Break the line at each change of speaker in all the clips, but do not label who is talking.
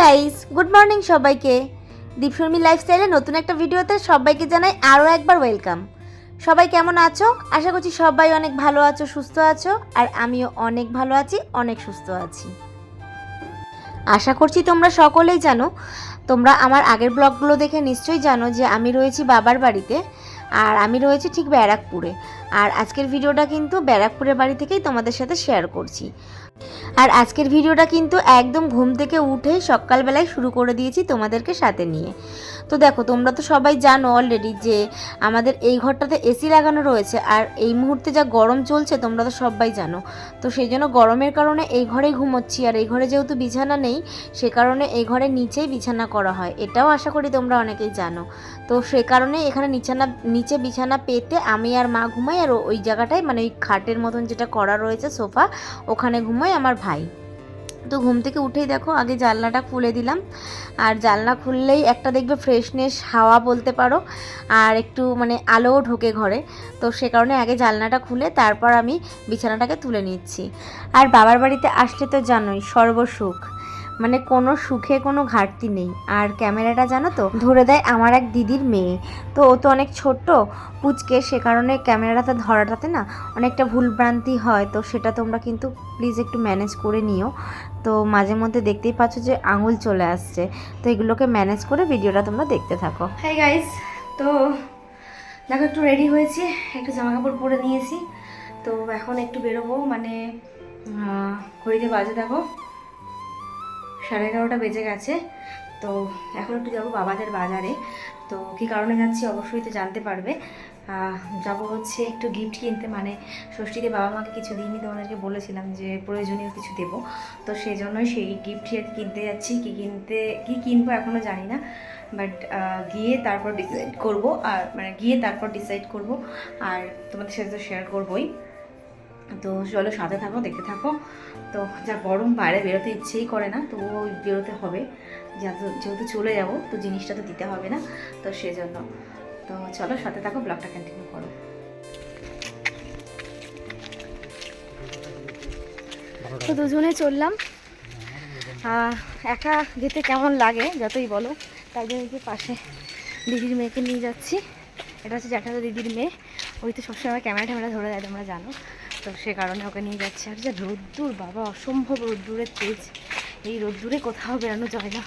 Guys good morning সবাইকে। দীপশর্মী লাইফস্টাইলে নতুন একটা ভিডিওতে সবাইকে জানাই আরও একবার ওয়েলকাম সবাই কেমন আছো? আশা করছি সবাই অনেক ভালো আছো, সুস্থ আছো, আর আমিও অনেক ভালো আছি, অনেক সুস্থ আছি। আশা করছি তোমরা সকলেই জানো, তোমরা আমার আগের ব্লগগুলো দেখে নিশ্চয়ই জানো যে আমি রয়েছি বাবার বাড়িতে, আর আমি রয়েছি ঠিক ব্যারাকপুরে। আর আজকের ভিডিওটা কিন্তু ব্যারাকপুরের বাড়ি থেকেই তোমাদের সাথে শেয়ার করছি। আর আজকের ভিডিওটা কিন্তু একদম ঘুম থেকে উঠে সকালবেলায় শুরু করে দিয়েছি তোমাদেরকে সাথে নিয়ে। তো দেখো, তোমরা তো সবাই জানো অলরেডি যে আমাদের এই ঘরটাতে এসি লাগানো রয়েছে আর এই মুহূর্তে যা গরম চলছে তোমরা তো সবাই জানো। তো সেই জন্য গরমের কারণে এই ঘরেই ঘুমোচ্ছি আর এই ঘরে যেহেতু বিছানা নেই, সে কারণে এই ঘরে নিচেই বিছানা করা হয়। এটাও আশা করি তোমরা অনেকেই জানো। তো সে কারণে এখানে নিচানা নিচে বিছানা পেতে আমি আর মা ঘুমাই আর ওই জায়গাটায় মানে ওই খাটের মতন যেটা করা রয়েছে সোফা, ওখানে ঘুমোয় আমার ভাই। তো ঘুম থেকে উঠেই দেখো, আগে জানলাটা খুলে দিলাম। আর জানলা খুললেই একটা দেখবে ফ্রেশনেস হাওয়া বলতে পারো, আর একটু মানে আলোও ঢোকে ঘরে। তো সে কারণে আগে জানলাটা খুলে তারপর আমি বিছানাটাকে তুলে নিচ্ছি। আর বাবার বাড়িতে আসলে তো জানোই, সর্বসুখ। মানে কোনো সুখে কোনো ঘাটতি নেই। আর ক্যামেরাটা জানো তো? ধরে দেয় আমার এক দিদির মেয়ে। তো ও তো অনেক ছোট্ট। পুচকে, সে কারণে ক্যামেরাটা ধরাটাতে না অনেকটা ভুলভ্রান্তি হয়। তো সেটা তোমরা কিন্তু প্লিজ একটু ম্যানেজ করে নিও। তো মাঝে মধ্যে দেখতেই পাচ্ছ যে আঙুল চলে আসছে। তো এগুলোকে ম্যানেজ করে ভিডিওটা তোমরা দেখতে থাকো।
হাই গাইস তো দেখো একটু রেডি হয়েছি। একটু জামা কাপড় পরে নিয়েছি। তো এখন একটু বেরোবো। মানে ঘড়িতে বাজে দেখো। সাড়ে এগারোটা বেজে গেছে। তো এখন একটু যাব বাবাদের বাজারে। তো কী কারণে যাচ্ছি অবশ্যই তো জানতে পারবে। যাব হচ্ছে একটু গিফট কিনতে। মানে ষষ্ঠীতে বাবা মাকে কিছু দিইনি তোমাদেরকে বলেছিলাম যে প্রয়োজনীয় কিছু দেবো। তো সেই জন্যই সেই গিফট কিনতে যাচ্ছি। কি কিনতে, কি কিনবো এখনও জানি না। বাট গিয়ে তারপর ডিসাইড করব। আর মানে গিয়ে তারপর ডিসাইড করব। আর তোমাদের সাথে তো শেয়ার করবোই। তো চলো সাথে থাকো, দেখতে থাকো। তো যা গরম, বাইরে বেরোতে ইচ্ছেই করে না, তো বেরোতে হবে। যেহেতু চলে যাব, তো জিনিসটা তো দিতে হবে না, তো সেজন্য। তো চলো সাথে থাকো, ব্লগটা কন্টিনিউ করো। তো দুজনে চললাম। একা যেতে কেমন লাগে, যতই বলো। তাই জন্য কি পাশে দিদির মেয়েকে নিয়ে যাচ্ছি। এটা হচ্ছে জ্যাঠাতো দিদির মেয়ে। ওই তো সবসময় ক্যামেরা ট্যামেরা ধরে দেয়, তোমরা জানো। তো সে কারণে ওকে নিয়ে যাচ্ছি। আর যা রোদ্দুর, বাবা, অসম্ভব রোদ্দুরের তেজ। এই রোদ্দুরে কোথাও বেরোনো যায় না।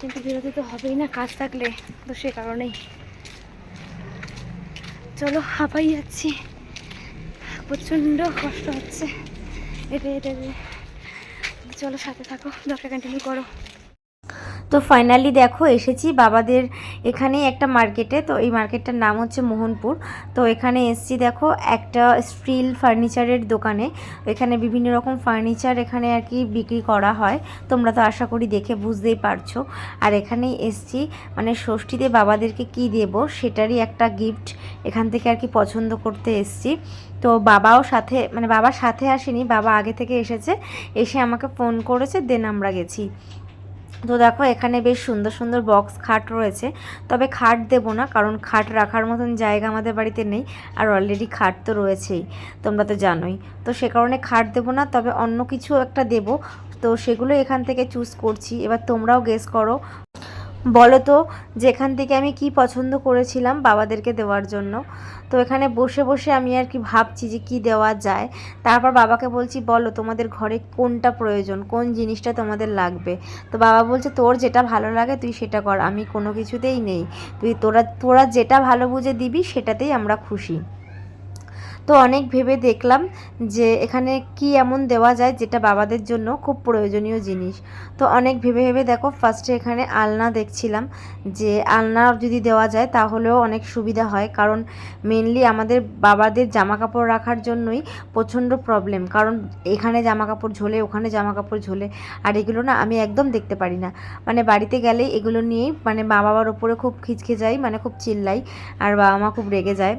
কিন্তু বেরোতে তো হবেই না কাজ থাকলে। তো সে কারণেই। চলো, হাঁপাই যাচ্ছি। প্রচণ্ড কষ্ট হচ্ছে। এটা এটা চলো, সাথে থাকো। দরকার কন্টিনিউ করো।
তো ফাইনালি দেখো, এসেছি বাবাদের এখানে একটা মার্কেটে তো এই মার্কেটটার নাম হচ্ছে মোহনপুর। তো এখানে এসছি দেখো, একটা স্টিল ফার্নিচারের দোকানে। এখানে বিভিন্ন রকম ফার্নিচার এখানে আর কি বিক্রি করা হয়। তোমরা তো আশা করি দেখে বুঝতেই পারছ। আর এখানেই এসছি মানে ষষ্ঠীতে বাবাদেরকে কি দেব সেটারই একটা গিফট এখান থেকে আর কি পছন্দ করতে এসছি। তো বাবাও সাথে মানে বাবা সাথে আসেনি, বাবা আগে থেকে এসেছে। এসে আমাকে ফোন করেছে দেন আমরা গেছি। তো দেখো, এখানে বেশ সুন্দর সুন্দর বক্স খাট রয়েছে। তবে খাট দেব না, কারণ খাট রাখার মতন জায়গা আমাদের বাড়িতে নেই, আর অলরেডি খাট তো রয়েছেই, তোমরা তো জানোই। তো সে কারণে খাট দেব না, তবে অন্য কিছু একটা দেব। তো সেগুলো এখান থেকে চুজ করছি। এবার তোমরাও গেস করো। বলো তো, যেখান থেকে আমি কি পছন্দ করেছিলাম বাবাদেরকে দেওয়ার জন্য। তো এখানে বসে বসে আমি আর কি ভাবছি যে কি দেওয়া যায়। তারপর বাবাকে বলছি, বলো তোমাদের ঘরে কোনটা প্রয়োজন, কোন জিনিসটা তোমাদের লাগবে? তো বাবা বলছে, তোর যেটা ভালো লাগে তুই সেটা কর, আমি কোনো কিছুতেই নেই। তুই তোরা তোরা যেটা ভালো বুঝে দিবি সেটাতেই আমরা খুশি। তো অনেক ভেবে দেখলাম যে এখানে কি এমন দেওয়া যায় যেটা বাবাদের জন্য খুব প্রয়োজনীয় জিনিস। তো অনেক ভেবে ভেবে দেখো ফার্স্টে এখানে আলনা দেখছিলাম যে আলনা যদি দেওয়া যায় তাহলেও অনেক সুবিধা হয়। কারণ মেনলি আমাদের বাবাদের জামা কাপড় রাখার জন্যই প্রচণ্ড প্রবলেম কারণ এখানে জামা কাপড় ঝোলে, ওখানে জামা কাপড় ঝোলে, আর এগুলো না আমি একদম দেখতে পারি না। মানে বাড়িতে গেলেই এগুলো নিয়েই মানে মা বাবার ওপরে খুব খিচকে যাই মানে খুব চিল্লাই, আর বাবা মা খুব রেগে যায়।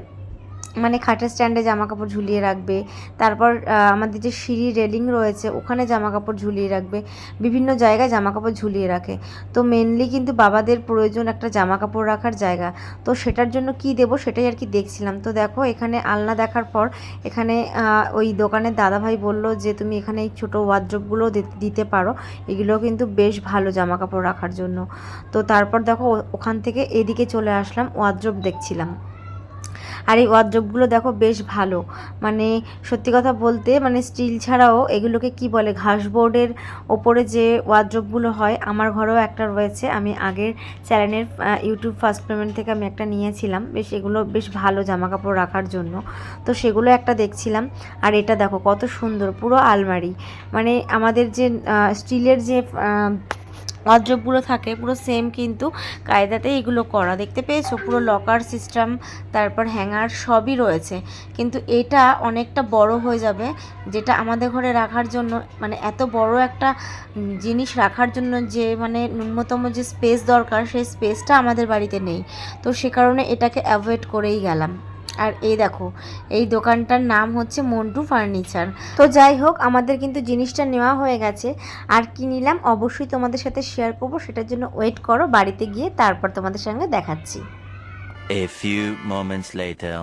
মানে খাটের স্ট্যান্ডে জামা কাপড় ঝুলিয়ে রাখবে। তারপর আমাদের যে সিঁড়ি রেলিং রয়েছে, ওখানে জামা কাপড় ঝুলিয়ে রাখবে। বিভিন্ন জায়গায় জামা কাপড় ঝুলিয়ে রাখে। তো মেনলি কিন্তু বাবাদের প্রয়োজন একটা জামা কাপড় রাখার জায়গা। তো সেটার জন্য কি দেবো সেটাই আর কি দেখছিলাম। তো দেখো, এখানে আলনা দেখার পর, এখানে ওই দোকানের দাদাভাই বলল যে, তুমি এখানে এই ছোটো ওয়ার্ড্রপগুলো দিতে পারো। এগুলো কিন্তু বেশ ভালো জামা কাপড় রাখার জন্য। তো তারপর দেখো ওখান থেকে এদিকে চলে আসলাম ওয়ার্ড্রপ দেখছিলাম। আর এই ওয়ার্ড্রপগুলো দেখো বেশ ভালো। মানে সত্যি কথা বলতে মানে স্টিল ছাড়াও এগুলোকে কি বলে ঘাসবোর্ডের ওপরে যে ওয়ার্ড্রপগুলো হয়, আমার ঘরেও একটা রয়েছে। আমি আগের চ্যানেলের ইউটিউব ফার্স্ট পেমেন্ট থেকে আমি একটা নিয়েছিলাম। বেশ, এগুলো বেশ ভালো জামা কাপড় রাখার জন্য। তো সেগুলো একটা দেখছিলাম। আর এটা দেখো কত সুন্দর, পুরো আলমারি। মানে আমাদের যে স্টিলের যে ওয়ার্ড্রপগুলো থাকে, পুরো সেম কিন্তু কায়দাতে এগুলো করা। দেখতে পেয়েছ? পুরো লকার সিস্টেম তারপর হ্যাঙ্গার সবই রয়েছে। কিন্তু এটা অনেকটা বড় হয়ে যাবে, যেটা আমাদের ঘরে রাখার জন্য মানে এত বড় একটা জিনিস রাখার জন্য যে মানে ন্যূনতম যে স্পেস দরকার, সেই স্পেসটা আমাদের বাড়িতে নেই। তো সে কারণে এটাকে অ্যাভয়েড করেই গেলাম। আর এই দেখো এই দোকানটার নাম হচ্ছে মন্টু ফার্নিচার। তো যাই হোক আমাদের কিন্তু জিনিসটা নেওয়া হয়ে গেছে। আর কি নিলাম অবশ্যই তোমাদের সাথে শেয়ার করব সেটার জন্য ওয়েট করো বাড়িতে গিয়ে তারপর তোমাদের সঙ্গে দেখাচ্ছি।
A few moments later.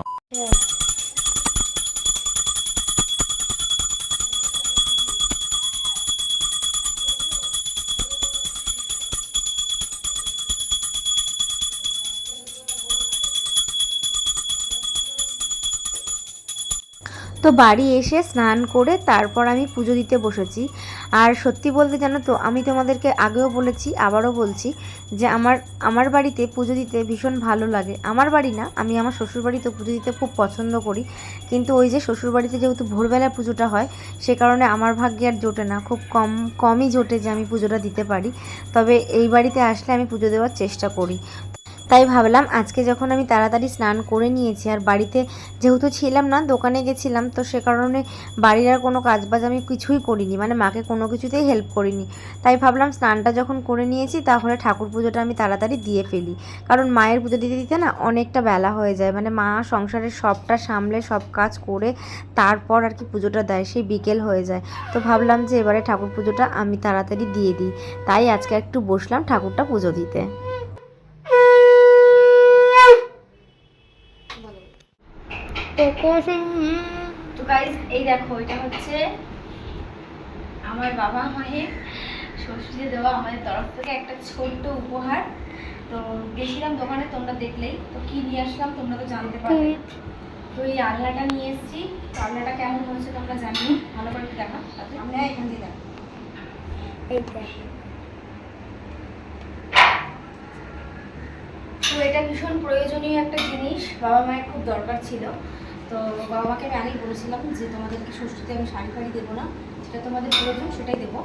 তো বাড়ি এসে স্নান করে তারপর আমি পুজো দিতে বসেছি। আর সত্যি বলতে জানো তো, আমি তোমাদেরকে আগেও বলেছি, আবারও বলছি যে আমার আমার বাড়িতে পুজো দিতে ভীষণ ভালো লাগে। আমার বাড়ি না, আমি আমার শ্বশুর বাড়িতে পুজো দিতে খুব পছন্দ করি। কিন্তু ওই যে শ্বশুর বাড়িতে যেহেতু ভোরবেলা পুজোটা হয়, সে কারণে আমার ভাগ্যে আর জোটে না। খুব কম, কমই জোটে যে আমি পুজোটা দিতে পারি। তবে এই বাড়িতে আসলে আমি পুজো দেওয়ার চেষ্টা করি। তাই ভাবলাম আজকে যখন আমি তাড়াতাড়ি স্নান করে নিয়েছি, আর বাড়িতে যেহেতু ছিলাম না, দোকানে গেছিলাম, তো সে কারণে বাড়ির আর কোনো কাজবাজ আমি কিছুই করিনি মানে মাকে কোনো কিছুতেই হেল্প করিনি। তাই ভাবলাম স্নানটা যখন করে নিয়েছি, তাহলে ঠাকুর পুজোটা আমি তাড়াতাড়ি দিয়ে ফেলি। কারণ মায়ের পুজো দিতে দিতে না অনেকটা বেলা হয়ে যায় মানে মা সংসারের সবটা সামলে, সব কাজ করে তারপর আর কি পুজোটা দেয়, সেই বিকেল হয়ে যায়। তো ভাবলাম যে এবারে ঠাকুর পুজোটা আমি তাড়াতাড়ি দিয়ে দিই। তাই আজকে একটু বসলাম ঠাকুরটা পুজো দিতে।
তো গাইজ এই দেখো এটা হচ্ছে আমার বাবা মায়ের শ্বশুরে দেওয়া আমাদের তরফ থেকে একটা ছোট্ট উপহার। তো গেছিলাম দোকানে তোমরা দেখলেই। তো কি নিয়ে আসলাম তোমরা তো জানতে পারবে তো এই আলনাটা নিয়ে এসেছি। তো আলনাটা কেমন হয়েছে তোমরা জানিও ভালো করে দেখা আমরা এখান দিয়ে দেখো। তো এটা ভীষণ প্রয়োজনীয় একটা জিনিস। বাবা মায়ের খুব দরকার ছিল। তো বাবা মাকে আমি আগেই বলেছিলাম যে তোমাদেরকে ষষ্ঠীতে আমি শাড়ি ফাড়ি দেবো না, যেটা তোমাদের প্রয়োজন সেটাই দেবো।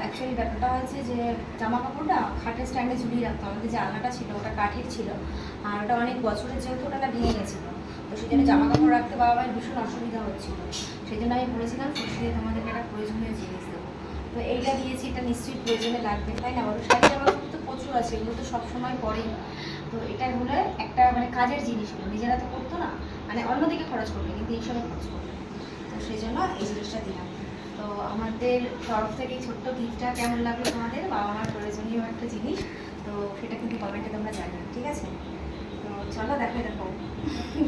অ্যাকচুয়ালি ব্যাপারটা হয়েছে যে জামা কাপড়টা খাটের স্ট্যান্ডে ঝুলিয়ে রাখতো আমাদের যে আলনাটা ছিল ওটা কাঠের ছিল, আর ওটা অনেক বছরের যেহেতু ওটা না ভেঙে গেছিল তো সেই জন্য জামা কাপড় রাখতে বাবা মায়ের ভীষণ অসুবিধা হচ্ছিল। সেই জন্য আমি বলেছিলাম ষষ্ঠীতে তোমাদেরকে একটা প্রয়োজনীয় জিনিস দেবো। তো এইটা দিয়েছি, এটা নিশ্চয়ই প্রয়োজনে লাগবে, তাই না? বলো শাড়ি জামা কাপড় তো প্রচুর আছে, এগুলো তো সবসময় পরেই। তো এটা হলো একটা মানে কাজের জিনিস নিজেরা তো করতো না। মানে অন্যদিকে খরচ করবে, কিন্তু এইসবে খরচ করবে তো সেই জন্য এই জিনিসটা দিলাম। তো আমাদের তরফ থেকে এই ছোট্ট গিফটটা কেমন লাগল তোমাদের? বাবা মার প্রয়োজনীয় একটা জিনিস, তো সেটা কিন্তু কমেন্টে তোমরা জানিও, ঠিক আছে? তো চলো দেখো দেখো।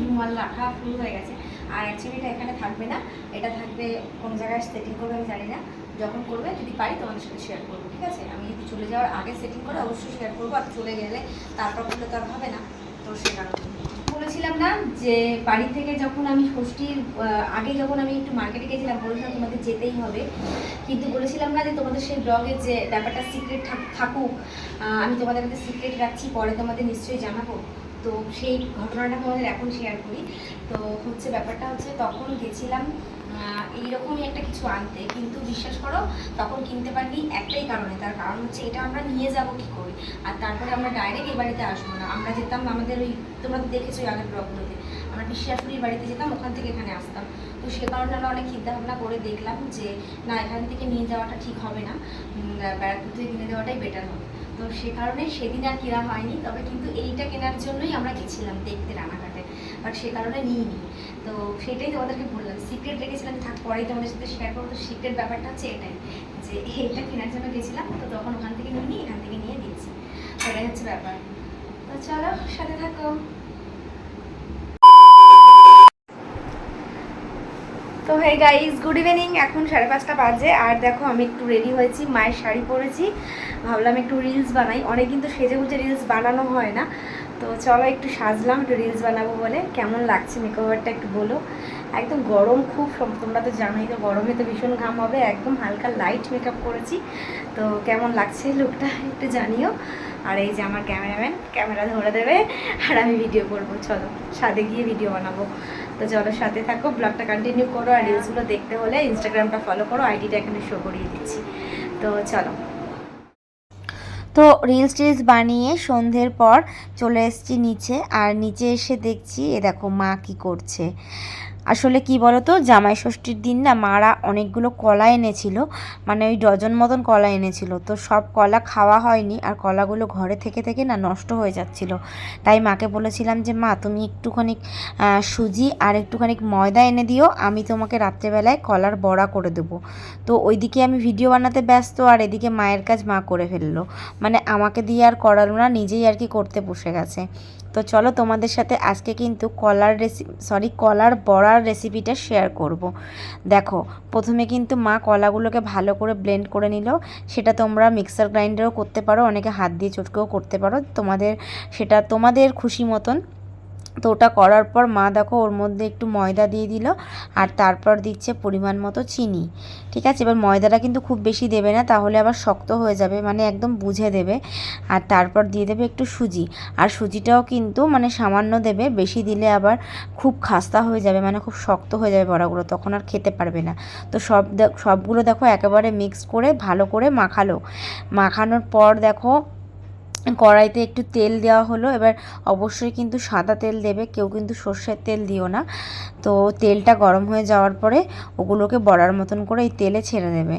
রুমাল রাখা ফুল হয়ে গেছে। আর অ্যাকচুয়ালি এটা এখানে থাকবে না। এটা থাকবে কোন জায়গায় সেটিং করবে আমি জানি না। যখন করবে, যদি পারি তোমাদের সাথে শেয়ার করব, ঠিক আছে? আমি যদি চলে যাওয়ার আগে সেটিং করে অবশ্যই শেয়ার করব। আর চলে গেলে তারপর করলে তো আর হবে না। তো সে কারণে। বলেছিলাম না যে বাড়ি থেকে যখন আমি ষষ্ঠীর আগে যখন আমি একটু মার্কেটে গেছিলাম, বলেছিলাম তোমাদের যেতেই হবে। কিন্তু বলেছিলাম না যে তোমাদের সেই ব্লগে যে ব্যাপারটা সিক্রেট থাকুক আমি তোমাদের কাছে সিক্রেট রাখছি, পরে তোমাদের নিশ্চয়ই জানাব। তো সেই ঘটনাটা তোমাদের এখন শেয়ার করি। তো হচ্ছে ব্যাপারটা হচ্ছে তখন গেছিলাম এইরকমই একটা কিছু আনতে। কিন্তু বিশ্বাস করো, তখন কিনতে পারিনি একটাই কারণে। তার কারণ হচ্ছে এটা আমরা নিয়ে যাব কি করে? আর তারপরে আমরা ডাইরেক্ট এই বাড়িতে আসব না। আমরা যেতাম আমাদের ওই, তোমরা দেখেছ আগের ব্লগগুলোতে, আমরা বিশ্বাসুরির বাড়িতে যেতাম, ওখান থেকে এখানে আসতাম। তো সে কারণে আমরা অনেক চিন্তা ভাবনা করে দেখলাম যে, না, এখান থেকে নিয়ে যাওয়াটা ঠিক হবে না। ব্যারাকপুর থেকে কিনে দেওয়াটাই বেটার হবে। তো সে কারণে সেদিন আর কেনা হয়নি, তবে কিন্তু এইটা কেনার জন্যই আমরা গেছিলাম দেখতে রানাঘাটে। বাট সে কারণে নিইনি। তো সেটাই তোমাদেরকে সিক্রেট রেখেছিলাম থাক পরেই তোমাদের সাথে শেয়ার করব। সিক্রেট ব্যাপারটা হচ্ছে এটাই, যে এইটা কেনার জন্য গেছিলাম, তো তখন ওখান থেকে নিইনি, এখান থেকে নিয়ে দিয়েছি। এটাই হচ্ছে ব্যাপার। তো চলো, সাথে থাকো। তো হে গাইজ গুড ইভিনিং এখন সাড়ে পাঁচটা বাজে, আর দেখো আমি একটু রেডি হয়েছি, মায়ের শাড়ি পরেছি। ভাবলাম একটু রিলস বানাই। অনেক কিন্তু সেজে গুজে রিলস বানানো হয় না। তো চলো একটু সাজলাম, একটু রিলস বানাবো বলে। কেমন লাগছে মেকওভারটা একটু বলো। একদম গরম খুব তোমরা তো জানোই তো গরমে তো ভীষণ ঘাম হবে, একদম হালকা লাইট মেকআপ করেছি। তো কেমন লাগছে লুকটা একটু জানিও। আর এই যে আমার ক্যামেরাম্যান ক্যামেরা ধরে দেবে, আর আমি ভিডিও করব, চলো। সাথে গিয়ে ভিডিও বানাবো। তো চলো সাথে থাকো ব্লগটা কন্টিনিউ করো, আর রিলসগুলো দেখতে হলে ইনস্টাগ্রামটা ফলো করো আইডিটা এখানে শো করিয়ে দিচ্ছি। তো চলো।
তো রিলস টিলস বানিয়ে সন্ধ্যের পর চলে এসেছি নিচে, আর নিচে এসে দেখছি, এ দেখো মা কি করছে। আসলে কি বলতো, জামাই ষষ্ঠীর দিন না মারা অনেকগুলো কলা এনেছিল মানে ওই ডজন মতন কলা এনেছিল। তো সব কলা খাওয়া হয়নি আর কলাগুলো ঘরে থেকে থেকে না নষ্ট হয়ে যাচ্ছিল। তাই মাকে বলেছিলাম যে, মা, তুমি একটুখানি সুজি আর একটুখানি ময়দা এনে দিও, আমি তোমাকে রাত্রেবেলায় কলার বড়া করে দেবো। তো ওইদিকে আমি ভিডিও বানাতে ব্যস্ত আর এদিকে মায়ের কাজ মা করে ফেলল। মানে আমাকে দিয়ে আর করালো না, নিজেই আর কি করতে বসে গেছে। তো চলো তোমাদের সাথে আজকে কিন্তু কলার রেসি সরি কলার বড়ার রেসিপিটা শেয়ার করব। দেখো, প্রথমে কিন্তু মা কলাগুলোকে ভালো করে ব্লেন্ড করে নিল সেটা তোমরা মিক্সার গ্রাইন্ডারও করতে পারো, অনেকে হাত দিয়ে চটকেও করতে পারো তোমাদের, সেটা তোমাদের খুশি মতন তো ওটা করার পর মা দেখো ওর মধ্যে একটু ময়দা দিয়ে দিল আর তারপর দিচ্ছে পরিমাণ মতো চিনি। ঠিক আছে? এবার ময়দাটা কিন্তু খুব বেশি দেবে না, তাহলে আবার শক্ত হয়ে যাবে মানে একদম বুঝে দেবে। আর তারপর দিয়ে দেবে একটু সুজি। আর সুজিটাও কিন্তু মানে সামান্য দেবে, বেশি দিলে আবার খুব খাস্তা হয়ে যাবে মানে খুব শক্ত হয়ে যাবে বড়াগুলো, তখন আর খেতে পারবে না। তো সব সবগুলো দেখো একেবারে মিক্স করে, ভালো করে মাখালো। মাখানোর পর দেখো কড়াইতে একটু তেল দেওয়া হলো। এবার অবশ্যই কিন্তু সাদা তেল দেবে, কেউ কিন্তু সর্ষের তেল দিও না। তো তেলটা গরম হয়ে যাওয়ার পরে ওগুলোকে বড়ার মতন করে এই তেলে ছেড়ে দেবে।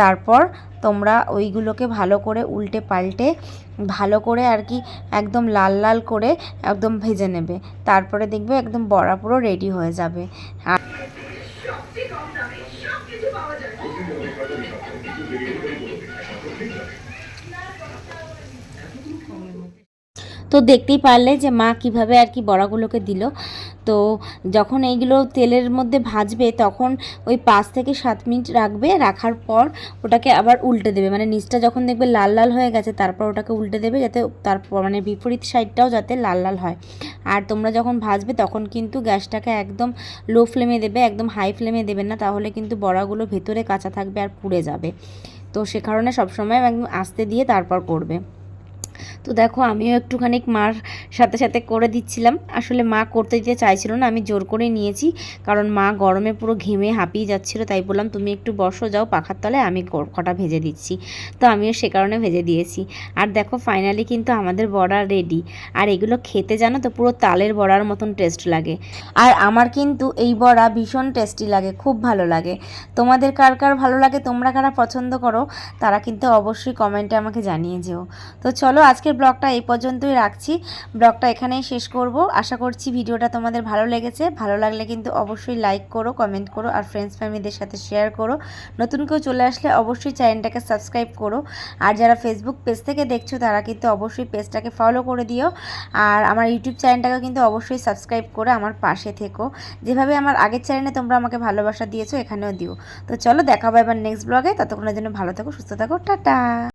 তারপর তোমরা ওইগুলোকে ভালো করে উল্টে পাল্টে, ভালো করে আর কি একদম লাল লাল করে একদম ভেজে নেবে। তারপরে দেখবে একদম বড়া পুরো রেডি হয়ে যাবে। আর তো দেখতেই পারলে যে মা কীভাবে আর কি বড়াগুলোকে দিল। তো যখন এইগুলো তেলের মধ্যে ভাজবে, তখন ওই পাঁচ থেকে সাত মিনিট রাখবে। রাখার পর ওটাকে আবার উল্টে দেবে। মানে নিচটা যখন দেখবে লাল লাল হয়ে গেছে, তারপর ওটাকে উল্টে দেবে যাতে তারপর মানে বিপরীত সাইডটাও যাতে লাল লাল হয়। আর তোমরা যখন ভাজবে, তখন কিন্তু গ্যাসটাকে একদম লো ফ্লেমে দেবে, একদম হাই ফ্লেমে দেবে না। তাহলে কিন্তু বড়াগুলো ভেতরে কাঁচা থাকবে আর পুড়ে যাবে। তো সে কারণে সবসময় একদম আস্তে দিয়ে তারপর করবে। তো দেখো, আমিও একটুখানি মার সাথে সাথে করে দিচ্ছিলাম। আসলে মা করতে দিতে চাইছিল না, আমি জোর করে নিয়েছি। কারণ মা গরমে পুরো ঘেমে হাঁপিয়ে যাচ্ছিল, তাই বললাম, তুমি একটু বসো, যাও পাখার তলায় আমি কটা ভেজে দিচ্ছি। তো আমিও সে কারণে ভেজে দিয়েছি। আর দেখো ফাইনালি কিন্তু আমাদের বড়া রেডি আর এগুলো খেতে জানো তো, পুরো তালের বড়ার মতন টেস্ট লাগে। আর আমার কিন্তু এই বড়া ভীষণ টেস্টি লাগে, খুব ভালো লাগে। তোমাদের কার কার ভালো লাগে, তোমরা কারা পছন্দ করো, তারা কিন্তু অবশ্যই কমেন্টে আমাকে জানিয়ে যেও। তো চলো আজকের ব্লগটা এই পর্যন্তই রাখছি। ব্লগটা এখানেই শেষ করব। আশা করছি ভিডিওটা তোমাদের ভালো লেগেছে। ভালো লাগলে কিন্তু অবশ্যই লাইক করো কমেন্ট করো আর ফ্রেন্ডস ফ্যামিলিদের সাথে শেয়ার করো। নতুন কেউ চলে আসলে অবশ্যই চ্যানেলটাকে সাবস্ক্রাইব করো। আর যারা ফেসবুক পেজ থেকে দেখছ, তারা কিন্তু অবশ্যই পেজটাকে ফলো করে দিও। আর আমার ইউটিউব চ্যানেলটাকে কিন্তু অবশ্যই সাবস্ক্রাইব করে আমার পাশে থেকো। যেভাবে আমার আগের চ্যানেলে তোমরা আমাকে ভালোবাসা দিয়েছ, এখানেও দিও। তো চলো দেখাবো এবার নেক্সট ব্লগে ততক্ষণের জন্য ভালো থাকো, সুস্থ থাকো, টাটা!